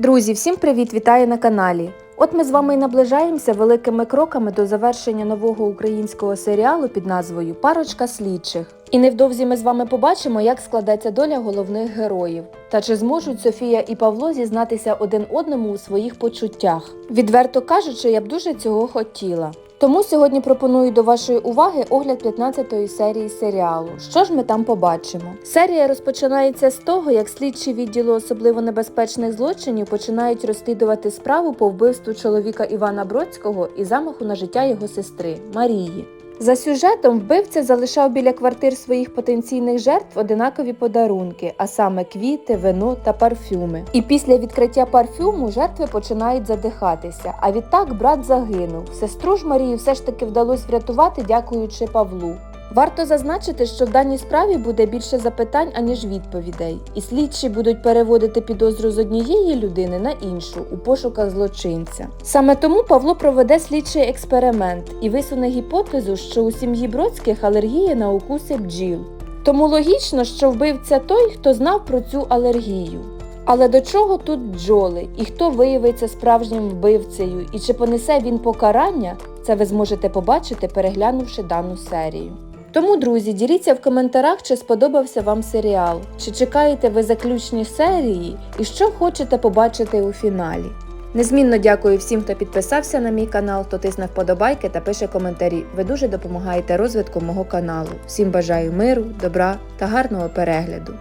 Друзі, всім привіт! Вітаю на каналі. От ми з вами і наближаємося великими кроками до завершення нового українського серіалу під назвою Парочка слідчих. І невдовзі ми з вами побачимо, як складеться доля головних героїв. Та чи зможуть Софія і Павло зізнатися один одному у своїх почуттях. Відверто кажучи, я б дуже цього хотіла. Тому сьогодні пропоную до вашої уваги огляд 15-ї серії серіалу. Що ж ми там побачимо? Серія розпочинається з того, як слідчі відділу особливо небезпечних злочинів починають розслідувати справу по вбивству чоловіка Івана Бродського і замаху на життя його сестри Марії. За сюжетом вбивця залишав біля квартир своїх потенційних жертв одинакові подарунки, а саме квіти, вино та парфюми. І після відкриття парфюму жертви починають задихатися. А відтак брат загинув. Сестру ж Марію все ж таки вдалося врятувати, дякуючи Павлу. Варто зазначити, що в даній справі буде більше запитань, аніж відповідей, і слідчі будуть переводити підозру з однієї людини на іншу у пошуках злочинця. Саме тому Павло проведе слідчий експеримент і висуне гіпотезу, що у сім'ї Бродських алергія на укуси бджіл. Тому логічно, що вбивця той, хто знав про цю алергію. Але до чого тут бджоли, і хто виявиться справжнім вбивцею, і чи понесе він покарання, це ви зможете побачити, переглянувши дану серію. Тому, друзі, діліться в коментарях, чи сподобався вам серіал, чи чекаєте ви заключні серії і що хочете побачити у фіналі. Незмінно дякую всім, хто підписався на мій канал, хто тисне вподобайки та пише коментарі. Ви дуже допомагаєте розвитку мого каналу. Всім бажаю миру, добра та гарного перегляду.